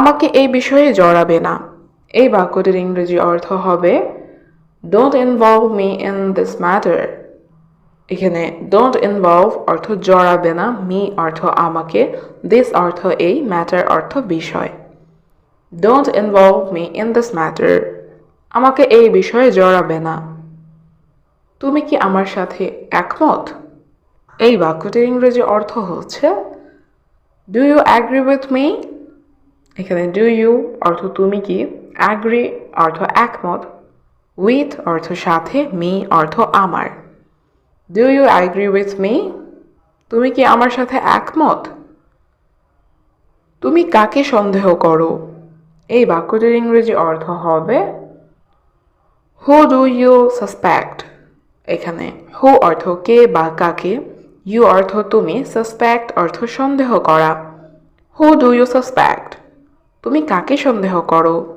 আমাকে এই বিষয়ে জড়াবে না। এই বাক্যটির ইংরেজি অর্থ হবে don't involve me in this matter এখানে ডোন্ট ইনভলভ অর্থ জড়াবে না মি অর্থ আমাকে দিস অর্থ এই ম্যাটার অর্থ বিষয়। Don't involve me in this matter আমাকে এই বিষয়ে জড়াবে না। তুমি কি আমার সাথে একমত? এই বাক্যটির ইংরেজি অর্থ হচ্ছে do you agree with me এখানে ডু ইউ অর্থ তুমি কি অ্যাগ্রি অর্থ একমত উইথ অর্থ সাথে মি অর্থ আমার। Do you agree with me তুমি কি আমার সাথে একমত? তুমি কাকে সন্দেহ করো? এই বাক্যটির ইংরেজি অর্থ হবে হু ডু ইউ সাসপেক্ট এখানে হু অর্থ কে বা কাকে ইউ অর্থ তুমি সাসপেক্ট অর্থ সন্দেহ করা। হু ডু ইউ সাসপেক্ট তুমি কাকে সন্দেহ করো?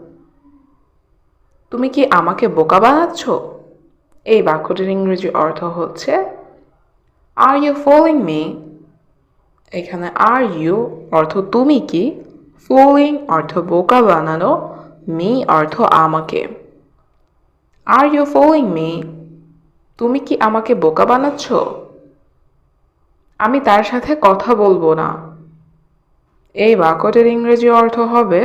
তুমি কি আমাকে বোকা বানাচ্ছ? এই বাক্যটির ইংরেজি অর্থ হচ্ছে আর ইউ ফলোইং মি এখানে আর ইউ অর্থ তুমি কি? ফলোইং অর্থ বোকা বানানো মি অর্থ আমাকে আর ইউ ফলোইং মি তুমি কি আমাকে বোকা বানাচ্ছ? আমি তার সাথে কথা বলব না। এই বাক্যটির ইংরেজি অর্থ হবে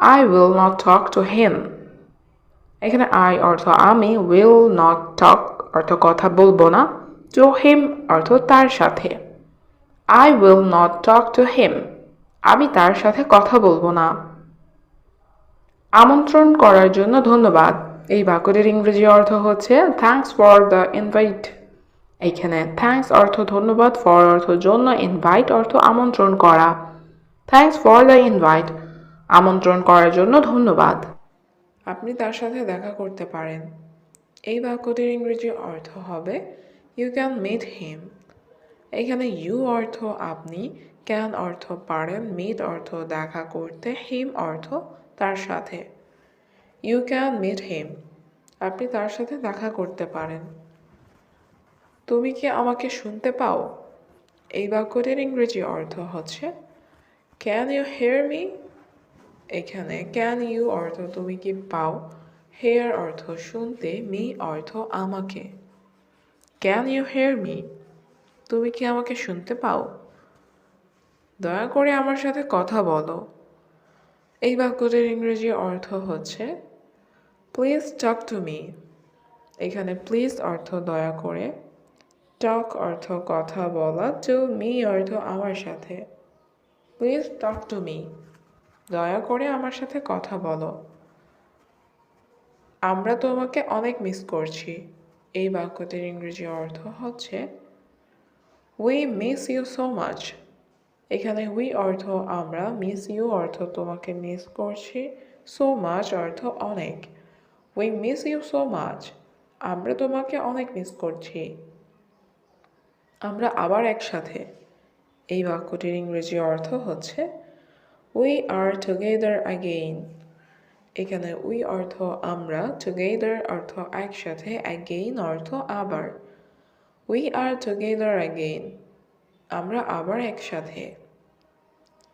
I will not talk to him এখানে আই অর্থ আমি উইল নট টক অর্থ কথা বলব না টু হিম অর্থ তার সাথে। I will not talk to him আমি তার সাথে কথা বলব না। আমন্ত্রণ করার জন্য ধন্যবাদ। এই বাক্যটির ইংরেজি অর্থ হচ্ছে থ্যাঙ্কস ফর দ্য ইনভাইট এইখানে থ্যাঙ্কস অর্থ ধন্যবাদ ফর অর্থ জন্য ইনভাইট অর্থ আমন্ত্রণ করা। থ্যাঙ্কস ফর দ্য ইনভাইট আমন্ত্রণ করার জন্য ধন্যবাদ। আপনি তার সাথে দেখা করতে পারেন। এই বাক্যটির ইংরেজি অর্থ হবে ইউ ক্যান মিট হিম এখানে ইউ অর্থ আপনি ক্যান অর্থ পারেন মিট অর্থ দেখা করতে হিম অর্থ তার সাথে। ইউ ক্যান মিট হিম আপনি তার সাথে দেখা করতে পারেন। তুমি কি আমাকে শুনতে পাও? এই বাক্যটির ইংরেজি অর্থ হচ্ছে ক্যান ইউ হেয়ার মি এখানে ক্যান ইউ অর্থ তুমি কি পাও হেয়ার অর্থ শুনতে মি অর্থ আমাকে ক্যান ইউ হেয়ার মি তুমি কি আমাকে শুনতে পাও দয়া করে আমার সাথে কথা বলো এই বাক্যটির ইংরেজি অর্থ হচ্ছে প্লিজ টক টু মি এখানে প্লিজ অর্থ দয়া করে টক অর্থ কথা বলা টু মি অর্থ আমার সাথে প্লিজ টক টু মি দয়া করে আমার সাথে কথা বলো। আমরা তোমাকে অনেক মিস করছি। এই বাক্যটির ইংরেজি অর্থ হচ্ছে we miss you so much এখানে উই অর্থ আমরা মিস ইউ অর্থ তোমাকে মিস করছি সো মাচ অর্থ অনেক। We miss you so much আমরা তোমাকে অনেক মিস করছি। আমরা আবার একসাথে। এই বাক্যটির ইংরেজি অর্থ হচ্ছে উই আর টুগেদার অ্যাগেইন এখানে উই অর্থ আমরা টুগেদার অর্থ একসাথে অ্যাগেইন অর্থ আবার। উই আর টুগেদার অ্যাগেইন আমরা আবার একসাথে।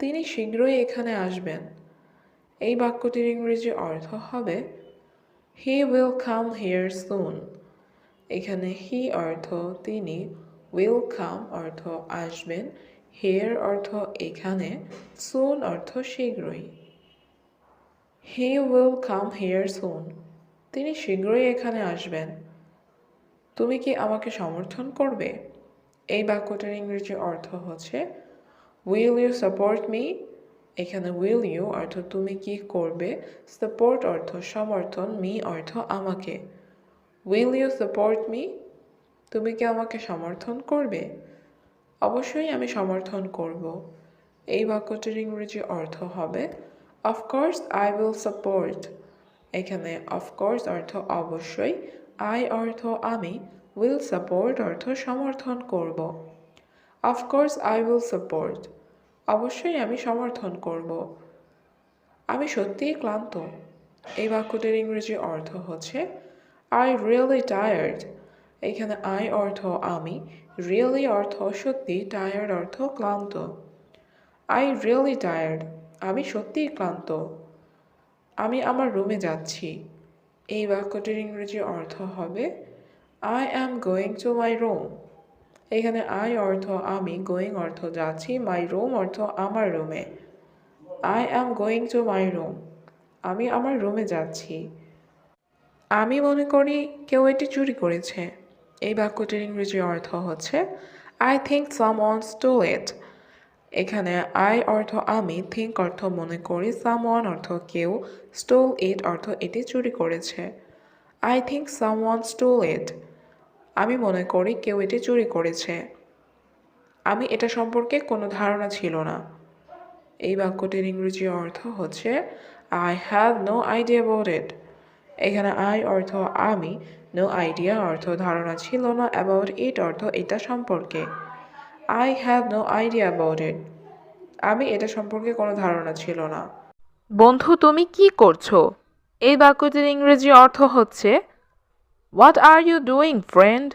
তিনি শীঘ্রই এখানে আসবেন। এই বাক্যটির ইংরেজি অর্থ হবে হি উইল কাম হিয়ার সুন এখানে হি অর্থ তিনি উইল কাম অর্থ আসবেন। হেয়ার অর্থ এখানে সুন অর্থ শীঘ্রই। হি উইল কাম হিয়ার সুন তিনি শীঘ্রই এখানে আসবেন। তুমি কি আমাকে সমর্থন করবে? এই বাক্যটার ইংরেজি অর্থ হচ্ছে উইল ইউ সাপোর্ট মি এখানে উইল ইউ অর্থ তুমি কি করবে? সাপোর্ট অর্থ সমর্থন মি অর্থ আমাকে উইল ইউ সাপোর্ট মি তুমি কি আমাকে সমর্থন করবে? অবশ্যই আমি সমর্থন করব। এই বাক্যটির ইংরেজি অর্থ হবে of course I will support এখানে অফকোর্স অর্থ অবশ্যই আই অর্থ আমি উইল সাপোর্ট অর্থ সমর্থন করব। অফকোর্স আই উইল সাপোর্ট অবশ্যই আমি সমর্থন করব। আমি সত্যিই ক্লান্ত। এই বাক্যটির ইংরেজি অর্থ হচ্ছে আই রিয়েলি টায়ার্ড এখানে আই অর্থ আমি রিয়েলি অর্থ সত্যি টায়ার্ড অর্থ ক্লান্ত। আই রিয়েলি টায়ার্ড আমি সত্যিই ক্লান্ত। আমি আমার রুমে যাচ্ছি। এই বাক্যটির ইংরেজি অর্থ হবে I am going to my room এখানে আই অর্থ আমি গোয়িং অর্থ যাচ্ছি মাই রুম অর্থ আমার রুমে I am going to my room আমি আমার রুমে যাচ্ছি। আমি মনে করি কেউ এটি চুরি করেছে। এই বাক্যটির ইংরেজি অর্থ হচ্ছে I think someone stole it এখানে আই অর্থ আমি থিঙ্ক অর্থ মনে করি সাম ওয়ান অর্থ কেউ স্টোল ইট অর্থ এটি চুরি করেছে I think someone stole it আমি মনে করি কেউ এটি চুরি করেছে আমি এটা সম্পর্কে কোনো ধারণা ছিল না এই বাক্যটির ইংরেজি অর্থ হচ্ছে I have no idea about it এখানে আই অর্থ আমি নো আইডিয়া অর্থ ধারণা ছিল না অ্যাবাউট ইট অর্থ এটা সম্পর্কে। I have no idea about it আমি এটা সম্পর্কে কোনো ধারণা ছিল না। বন্ধু, তুমি কি করছ? এই বাক্যটির ইংরেজি অর্থ হচ্ছে what are you doing friend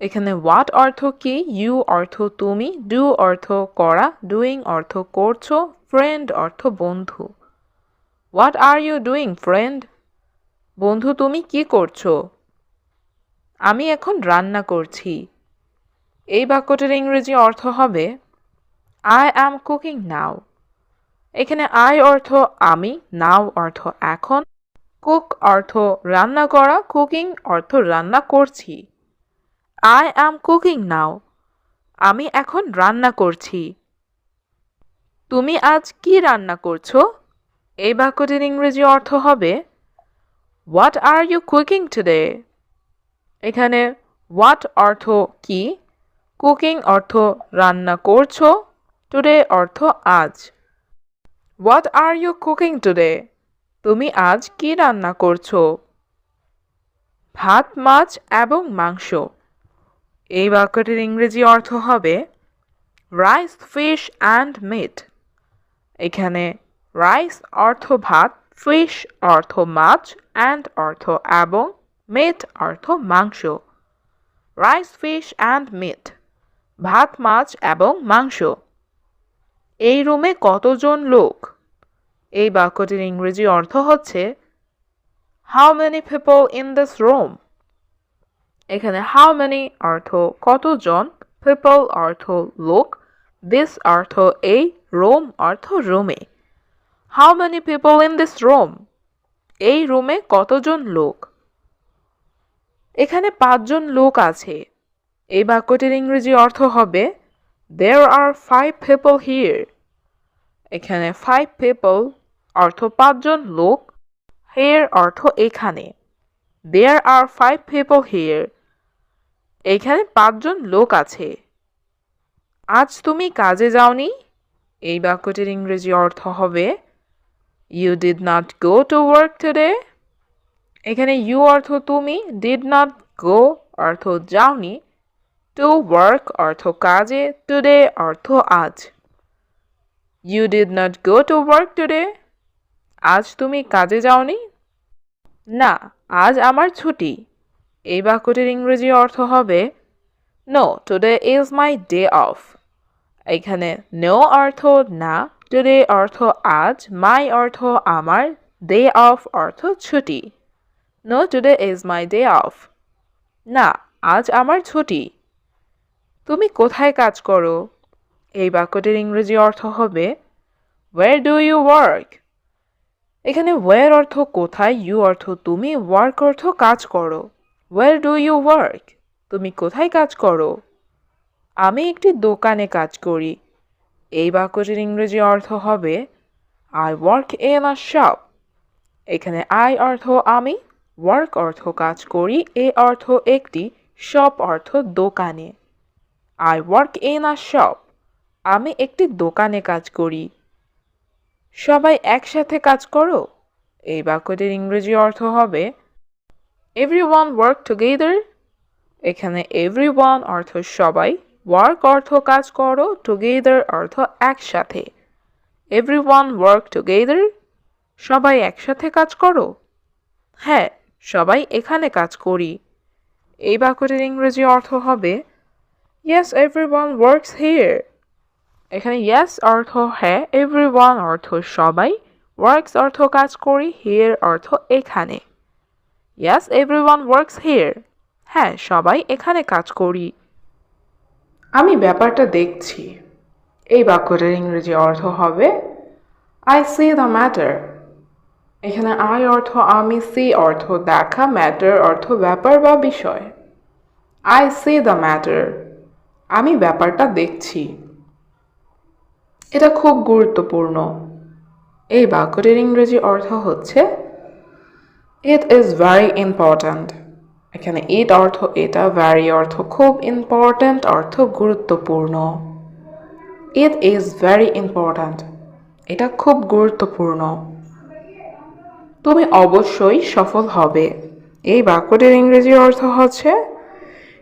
এখানে হোয়াট অর্থ কি? ইউ অর্থ তুমি। ডু অর্থ করা। ডুইং অর্থ করছ। ফ্রেন্ড অর্থ বন্ধু। What are you doing friend বন্ধু, তুমি কি করছ? আমি এখন রান্না করছি। এই বাক্যটির ইংরেজি অর্থ হবে আই অ্যাম কুকিং নাও এখানে আই অর্থ আমি নাও অর্থ এখন। কুক অর্থ রান্না করা কুকিং অর্থ রান্না করছি। আই অ্যাম কুকিং নাও আমি এখন রান্না করছি। তুমি আজ কি রান্না করছ? এই বাক্যটির ইংরেজি অর্থ হবে what are you cooking today এখানে হোয়াট অর্থ কি? কুকিং অর্থ রান্না করছ? টুডে অর্থ আজ। What are you cooking today তুমি আজ কি রান্না করছ? ভাত, মাছ এবং মাংস। এই বাক্যটির ইংরেজি অর্থ হবে রাইস ফিশ অ্যান্ড মিট এখানে রাইস অর্থ ভাত ফিশ অর্থ মাছ অ্যান্ড অর্থ এবং মিট অর্থ মাংস। রাইস ফিশ অ্যান্ড মিট ভাত, মাছ এবং মাংস। এই রুমে কতজন লোক? এই বাক্যটির ইংরেজি অর্থ হচ্ছে how many people in this room এখানে হাউ মেনি অর্থ কতজন পিপল অর্থ লোক? দিস অর্থ এই রোম অর্থ রুমে how many people in this room এই রুমে কতজন লোক? এখানে পাঁচজন লোক আছে। এই বাক্যটির ইংরেজি অর্থ হবে there are five people here এখানে ফাইভ পিপল অর্থ পাঁচজন লোক হেয়ার অর্থ এখানে। There are five people here এখানে পাঁচজন লোক আছে। আজ তুমি কাজে যাওনি? এই বাক্যটির ইংরেজি অর্থ হবে you did not go to work today এখানে ইউ অর্থ তুমি ডিড নট গো অর্থ যাওনি টু ওয়ার্ক অর্থ কাজে টুডে অর্থ আজ। You did not go to work today আজ তুমি কাজে যাওনি? না, আজ আমার ছুটি। এই বাক্যটির ইংরেজি অর্থ হবে no today is my day off এখানে নো অর্থ না টুডে অর্থ আজ, মাই অর্থ আমার ডে অফ অর্থ ছুটি। No today is my day off না, আজ আমার ছুটি। তুমি কোথায় কাজ করো? এই বাক্যটির ইংরেজি অর্থ হবে ওয়ার ডু ইউ ওয়ার্ক এখানে ওয়ার অর্থ কোথায় ইউ অর্থ তুমি ওয়ার্ক অর্থ কাজ করো। ওয়ার ডু ইউ ওয়ার্ক তুমি কোথায় কাজ করো? আমি একটি দোকানে কাজ করি। এই বাক্যটির ইংরেজি অর্থ হবে I work in a shop এখানে আই অর্থ আমি ওয়ার্ক অর্থ কাজ করি, এ অর্থ একটি শপ অর্থ দোকানে। I work in a shop আমি একটি দোকানে কাজ করি। সবাই একসাথে কাজ করো? এই বাক্যটির ইংরেজি অর্থ হবে এভরি ওয়ান ওয়ার্ক টুগেদার এখানে এভরি ওয়ান অর্থ সবাই ওয়ার্ক অর্থ কাজ করো টুগেদার অর্থ একসাথে। এভরি ওয়ান ওয়ার্ক টুগেদার সবাই একসাথে কাজ করো? হ্যাঁ সবাই এখানে কাজ করি। এই বাক্যটির ইংরেজি অর্থ হবে yes everyone works here এখানে ইয়েস অর্থ হ্যাঁ এভরিওয়ান অর্থ সবাই ওয়ার্কস অর্থ কাজ করি হিয়ার অর্থ এখানে ইয়েস এভরিওয়ান ওয়ার্কস হিয়ার হ্যাঁ সবাই এখানে কাজ করি। আমি ব্যাপারটা দেখছি। এই বাক্যটার ইংরেজি অর্থ হবে আই সি দ্য ম্যাটার এখানে আই অর্থ আমি সি অর্থ দেখা ম্যাটার অর্থ ব্যাপার বা বিষয়। আই সি দ্য ম্যাটার আমি ব্যাপারটা দেখছি। এটা খুব গুরুত্বপূর্ণ। এই বাক্যটির ইংরেজি অর্থ হচ্ছে ইট ইজ ভেরি ইম্পর্ট্যান্ট এখানে ইট অর্থ এটা ভ্যারি অর্থ খুব ইম্পর্ট্যান্ট অর্থ গুরুত্বপূর্ণ। ইট ইজ ভ্যারি ইম্পর্ট্যান্ট এটা খুব গুরুত্বপূর্ণ। তুমি অবশ্যই সফল হবে। এই বাক্যটির ইংরেজি অর্থ হচ্ছে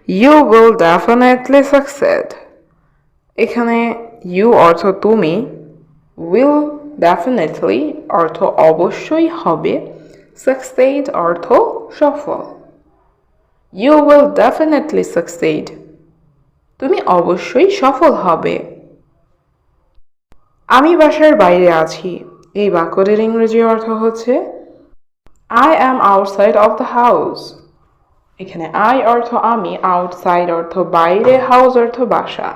ইউ উইল ডেফিনেটলি সাকসেড এখানে ইউ অর্থ তুমি উইল ডেফিনেটলি অর্থ অবশ্যই হবে সাকসেড অর্থ সফল। ইউ উইল ডেফিনেটলি সাকসেড তুমি অবশ্যই সফল হবে। আমি বাসার বাইরে আছি। এই বাক্যটির ইংরেজি অর্থ হচ্ছে I am outside of the house এখানে আই অর্থ আমি আউটসাইড অর্থ বাইরে হাউস অর্থ বাসা।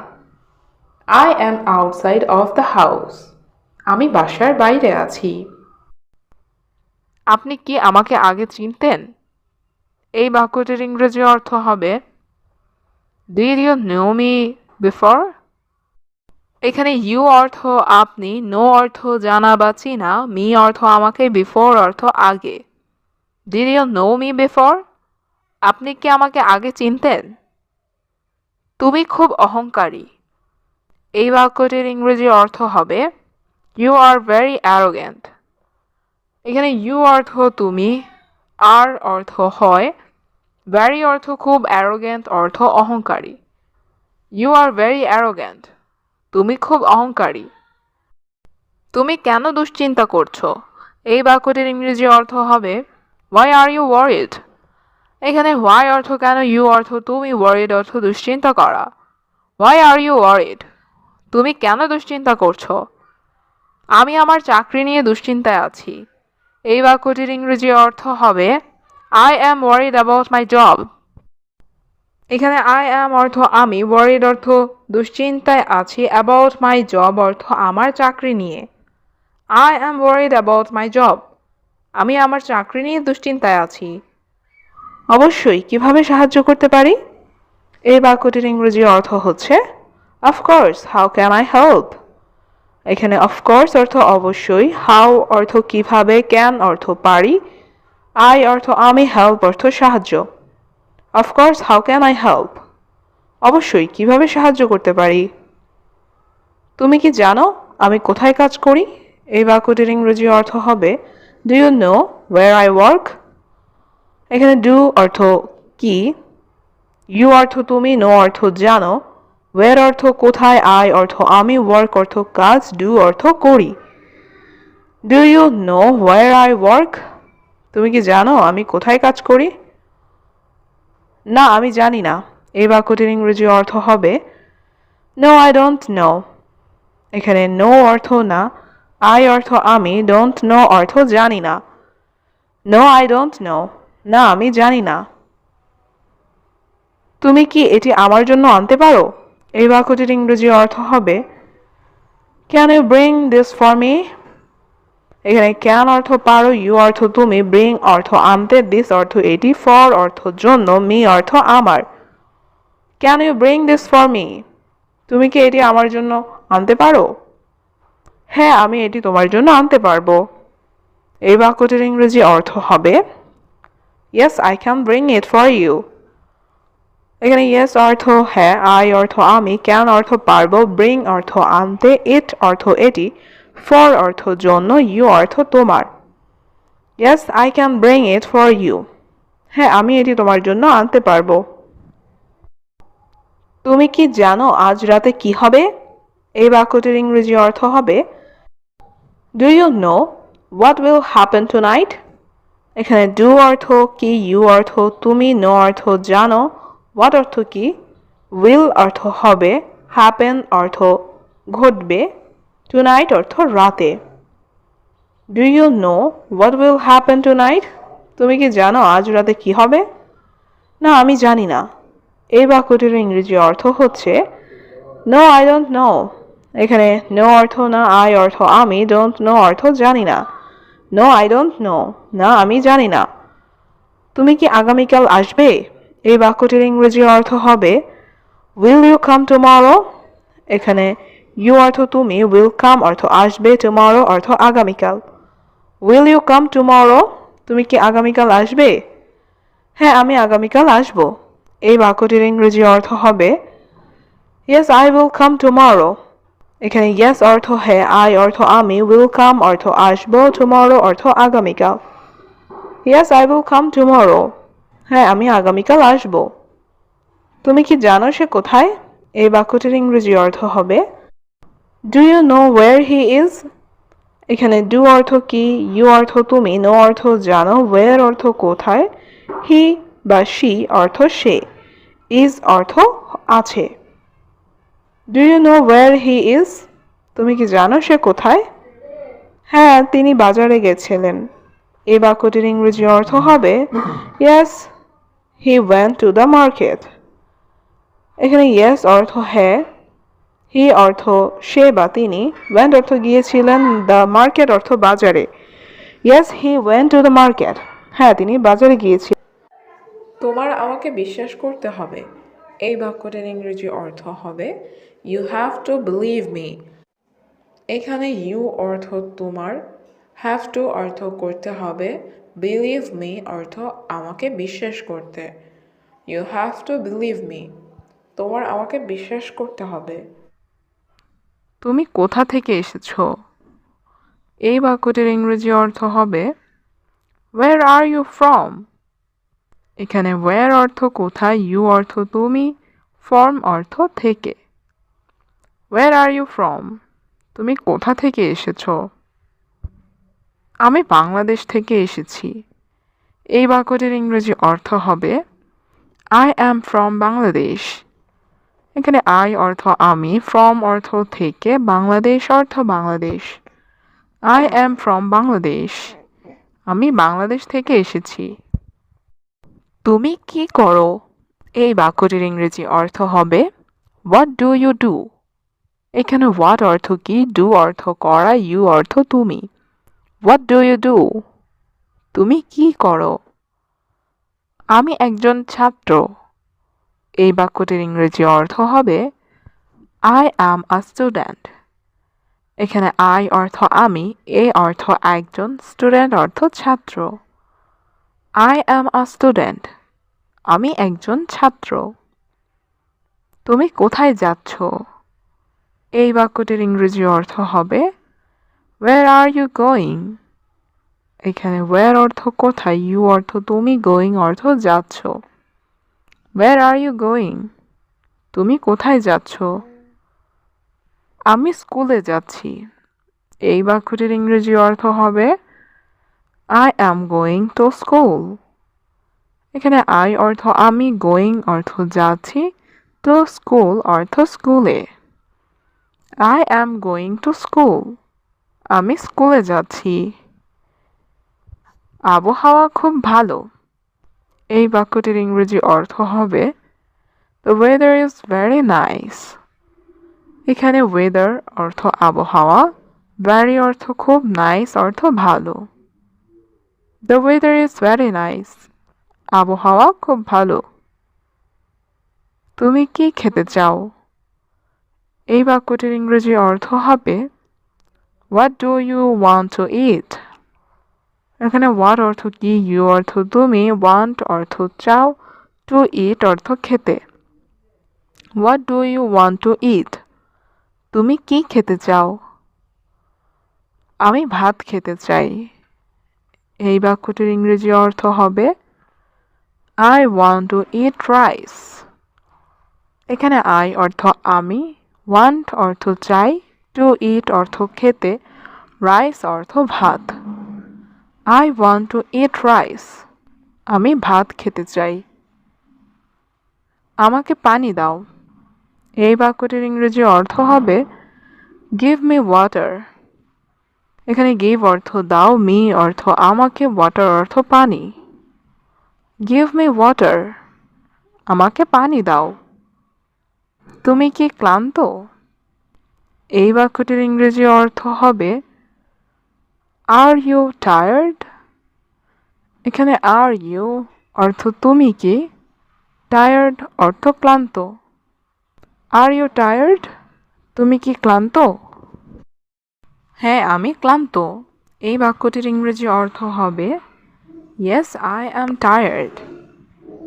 I am outside of the house আমি বাসার বাইরে আছি। আপনি কি আমাকে আগে চিনতেন? এই বাক্যটির ইংরেজি অর্থ হবে did you know me before এখানে ইউ অর্থ আপনি নো অর্থ জানা বা চিনা মি অর্থ আমাকে বিফোর অর্থ আগে did you know me before আপনি কি আমাকে আগে চিনতেন? তুমি খুব অহংকারী এই বাক্যটির ইংরেজি অর্থ হবে ইউ আর ভেরি অ্যারোগেন্ট এখানে ইউ অর্থ তুমি আর অর্থ হয় ভ্যারি অর্থ খুব অ্যারোগেন্ট অর্থ অহংকারী। ইউ আর ভেরি অ্যারোগেন্ট তুমি খুব অহংকারী। তুমি কেন দুশ্চিন্তা করছ? এই বাক্যটির ইংরেজি অর্থ হবে ওয়াই আর ইউ ওয়ারিড এখানে হোয়াই অর্থ কেন ইউ অর্থ তুমি ওয়ারিড অর্থ দুশ্চিন্তা করা। হোয়াই আর ইউ ওয়ারিড তুমি কেন দুশ্চিন্তা করছ? আমি আমার চাকরি নিয়ে দুশ্চিন্তায় আছি। এই বাক্যটির ইংরেজি অর্থ হবে I am worried about my job এখানে আই অ্যাম অর্থ আমি ওয়ারিড অর্থ দুশ্চিন্তায় আছি অ্যাবাউট মাই জব অর্থ আমার চাকরি নিয়ে। I am worried about my job আমি আমার চাকরি নিয়ে দুশ্চিন্তায় আছি। অবশ্যই, কীভাবে সাহায্য করতে পারি? এই বাক্যটির ইংরেজি অর্থ হচ্ছে of course how can I help এখানে অফকোর্স অর্থ অবশ্যই হাউ অর্থ কীভাবে ক্যান অর্থ পারি আই অর্থ আমি হেল্প অর্থ সাহায্য। Of course how can I help অবশ্যই, কীভাবে সাহায্য করতে পারি? তুমি কি জানো আমি কোথায় কাজ করি? এই বাক্যটির ইংরেজি অর্থ হবে do you know where I work এখানে ডু অর্থ কি? ইউ অর্থ তুমি নো অর্থ জানো। ওয়ার অর্থ কোথায় আই অর্থ আমি ওয়ার্ক অর্থ কাজ ডু অর্থ করি। Do you know where I work তুমি কি জানো আমি কোথায় কাজ করি? না, আমি জানি না। এই বাক্যটির ইংরেজি অর্থ হবে নো আই ডোন্ট নো এখানে নো অর্থ না আই অর্থ আমি ডোন্ট নো অর্থ জানি না। নো আই ডোন্ট নো না, আমি জানি না। তুমি কি এটি আমার জন্য আনতে পারো? এই বাক্যটির ইংরেজি অর্থ হবে can you bring this for me এখানে ক্যান অর্থ পারো ইউ অর্থ তুমি ব্রিং অর্থ আনতে দিস অর্থ এটি ফর অর্থ জন্য মি অর্থ আমার। Can you bring this for me তুমি কি এটি আমার জন্য আনতে পারো? হ্যাঁ আমি এটি তোমার জন্য আনতে পারব। এই বাক্যটির ইংরেজি অর্থ হবে yes I can bring it for you এখানে ইয়েস অর্থ হ্যাঁ আই অর্থ আমি ক্যান অর্থ পারব ব্রিং অর্থ আনতে ইট অর্থ এটি ফর অর্থ জন্য ইউ অর্থ তোমার। Yes I can bring it for you হ্যাঁ আমি এটি তোমার জন্য আনতে পারব। তুমি কি জানো আজ রাতে কি হবে? এই বাক্যটির ইংরেজি অর্থ হবে do you know what will happen tonight এখানে ডু অর্থ কি ইউ অর্থ, তুমি নো অর্থ জানো। হোয়াট অর্থ কি? উইল অর্থ হবে হ্যাপেন অর্থ ঘটবে টুনাইট অর্থ রাতে। Do you know what will happen tonight তুমি কি জানো আজ রাতে কি হবে? না, আমি জানি না। এই বাক্যটির ইংরেজি অর্থ হচ্ছে নো আই ডোন্ট নো এখানে নো অর্থ না আই অর্থ আমি ডোন্ট নো অর্থ জানি না। নো আই ডোন্ট নো না, আমি জানি না। তুমি কি আগামীকাল আসবে? এই বাক্যটির ইংরেজি অর্থ হবে উইল ইউ কাম টুমরো এখানে ইউ অর্থ তুমি উইল কাম অর্থ আসবে টুমরো অর্থ আগামীকাল। উইল ইউ কাম টুমরো তুমি কি আগামীকাল আসবে? হ্যাঁ আমি আগামীকাল আসব। এই বাক্যটির ইংরেজি অর্থ হবে yes I will come tomorrow এখানে ইয়েস অর্থ হ্যাঁ আই অর্থ আমি উইল কাম অর্থ আসব টুমরো অর্থ আগামীকাল। Yes I will come tomorrow হ্যাঁ আমি আগামীকাল আসব। তুমি কি জানো সে কোথায়? এই বাক্যটির ইংরেজি অর্থ হবে do you know where he is এখানে ডু অর্থ কি ইউ অর্থ তুমি নো অর্থ জানো ওয়ার অর্থ কোথায় হি বা শি অর্থ সে ইজ অর্থ আছে। Do you know where he is তুমি কি জানো সে কোথায়? হ্যাঁ তিনি বাজারে গেছিলেন। এই বাক্যটির ইংরেজি অর্থ হবে yes he went to the market এখানে ইয়েস অর্থ হ্যাঁ হি অর্থ সে বা তিনি ওয়েন্ট অর্থ গিয়েছিলেন দ্য মার্কেট অর্থ বাজারে। Yes he went to the market হ্যাঁ তিনি বাজারে গিয়েছিলেন। তোমার আমাকে বিশ্বাস করতে হবে। এই বাক্যটির ইংরেজি অর্থ হবে you have to believe me এখানে ইউ অর্থ তোমার হ্যাভ টু অর্থ করতে হবে বিলিভ মি অর্থ আমাকে বিশ্বাস করতে। You have to believe me তোমার আমাকে বিশ্বাস করতে হবে। তুমি কোথা থেকে এসেছ? এই বাক্যটির ইংরেজি অর্থ হবে ওয়ার আর ইউ ফ্রম এখানে ওয়ার অর্থ কোথায় ইউ অর্থ তুমি ফর্ম অর্থ থেকে। ওয়ার আর ইউ ফ্রম তুমি কোথা থেকে এসেছ? আমি বাংলাদেশ থেকে এসেছি। এই বাক্যটির ইংরেজি অর্থ হবে আই অ্যাম ফ্রম বাংলাদেশ এখানে আই অর্থ আমি ফ্রম অর্থ থেকে বাংলাদেশ অর্থ Bangladesh I am from Bangladesh আমি বাংলাদেশ থেকে এসেছি। তুমি কি করো? এই বাক্যটির ইংরেজি অর্থ হবে হোয়াট ডু ইউ ডু এখানে হোয়াট অর্থ কি ডু অর্থ করা ইউ অর্থ তুমি হোয়াট ডু ইউ ডু তুমি কি করো? আমি একজন ছাত্র। এই বাক্যটির ইংরেজি অর্থ হবে আই অ্যাম আ স্টুডেন্ট এখানে আই অর্থ আমি, এ অর্থ একজন স্টুডেন্ট অর্থ ছাত্র। আই অ্যাম আ স্টুডেন্ট আমি একজন ছাত্র। তুমি কোথায় যাচ্ছ? এই বাক্যটির ইংরেজি অর্থ হবে ওয়ার আর ইউ গোয়িং এখানে ওয়ার অর্থ কোথায়? ইউ অর্থ তুমি গোয়িং অর্থ যাচ্ছ। ওয়ার আর ইউ গোয়িং তুমি কোথায় যাচ্ছ? আমি স্কুলে যাচ্ছি। এই বাক্যটির ইংরেজি অর্থ হবে I am going to school এখানে আই অর্থ আমি গোয়িং অর্থ যাচ্ছি টু স্কুল অর্থ স্কুলে I am going to school আমি স্কুলে যাচ্ছি। আবহাওয়া খুব ভালো। এই বাক্যটির ইংরেজি অর্থ হবে the weather is very nice এখানে ওয়েদার অর্থ আবহাওয়া ভ্যারি অর্থ খুব নাইস অর্থ ভালো। The weather is very nice আবহাওয়া খুব ভালো। তুমি কি খেতে চাও? এই বাক্যটির ইংরেজি অর্থ হবে what do you want to eat এখানে হোয়াট অর্থ কি ইউ অর্থ তুমি ওয়ান্ট অর্থ চাও টু ইট অর্থ খেতে। What do you want to eat তুমি কি খেতে চাও? আমি ভাত খেতে চাই। এই বাক্যটির ইংরেজি অর্থ হবে I want to eat rice এখানে আই অর্থ আমি ওয়ান্ট অর্থ চাই টু ইট অর্থ খেতে রাইস অর্থ ভাত। I want to eat rice আমি ভাত খেতে চাই। আমাকে পানি দাও। এই বাক্যটির ইংরেজি অর্থ হবে গিভ মি ওয়াটার এখানে গিভ অর্থ দাও মি অর্থ আমাকে ওয়াটার অর্থ পানি। গিভ মি ওয়াটার আমাকে পানি দাও। তুমি কি ক্লান্ত? এই বাক্যটির ইংরেজি অর্থ হবে আর ইউ টায়ার্ড এখানে আর ইউ অর্থ তুমি কি? টায়ার্ড অর্থ ক্লান্ত। আর ইউ টায়ার্ড তুমি কি ক্লান্ত? হ্যাঁ আমি ক্লান্ত। এই বাক্যটির ইংরেজি অর্থ হবে ইয়েস আই অ্যাম টায়ার্ড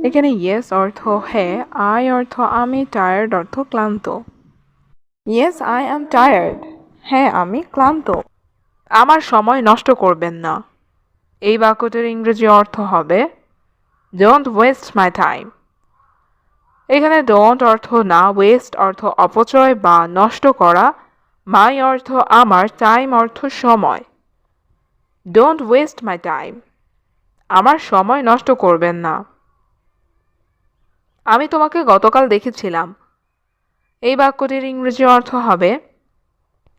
এখানে ইয়েস অর্থ হ্যাঁ। আই অর্থ আমি টায়ার্ড অর্থ ক্লান্ত। ইয়েস আই অ্যাম টায়ার্ড হ্যাঁ আমি ক্লান্ত। আমার সময় নষ্ট করবেন না। এই বাক্যটির ইংরেজি অর্থ হবে ডোন্ট ওয়েস্ট মাই টাইম এখানে ডোন্ট অর্থ না ওয়েস্ট অর্থ অপচয় বা নষ্ট করা। মাই অর্থ আমার টাইম অর্থ সময় ডোন্ট ওয়েস্ট মাই টাইম আমার সময় নষ্ট করবেন না। আমি তোমাকে গতকাল দেখেছিলাম। এই বাক্যটির ইংরেজি অর্থ হবে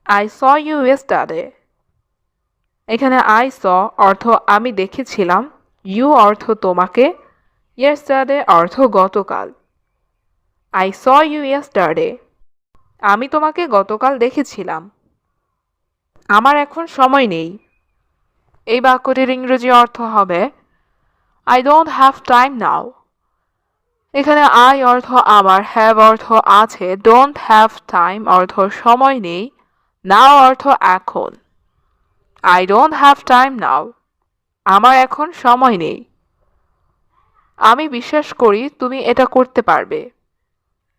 আই স ইউ ইয়েস্টারডে এখানে আই স অর্থ আমি দেখেছিলাম ইউ অর্থ তোমাকে ইয়েস্টারডে অর্থ গতকাল আই স ইউ ইয়েস্টারডে আমি তোমাকে গতকাল দেখেছিলাম আমার এখন সময় নেই এই বাক্যটির ইংরেজি অর্থ হবে I don't have time now এখানে আই অর্থ আমার হ্যাভ অর্থ আছে ডোন্ট হ্যাভ টাইম অর্থ সময় নেই নাও অর্থ এখন। I don't have time now আমার এখন সময় নেই। আমি বিশ্বাস করি তুমি এটা করতে পারবে।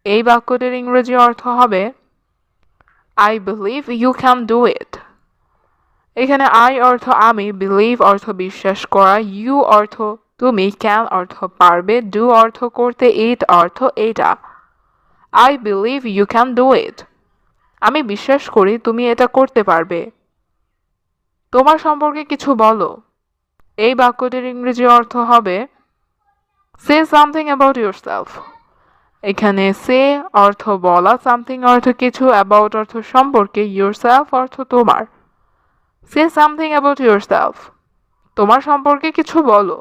এই বাক্যটির ইংরেজি অর্থ হবে I believe you can do it এখানে আই অর্থ আমি বিলিভ অর্থ বিশ্বাস করা ইউ অর্থ তুমি ক্যান অর্থ পারবে? ডু অর্থ করতে ইট অর্থ এটা I believe you can do it আমি বিশ্বাস করি তুমি এটা করতে পারবে। তোমার সম্পর্কে কিছু বলো। এই বাক্যটির ইংরেজি অর্থ হবে say something about yourself এখানে সে অর্থ বলা সামথিং অর্থ কিছু অ্যাবাউট অর্থ সম্পর্কে ইউর সেলফ অর্থ তোমার। Say something about yourself তোমার সম্পর্কে কিছু বলো।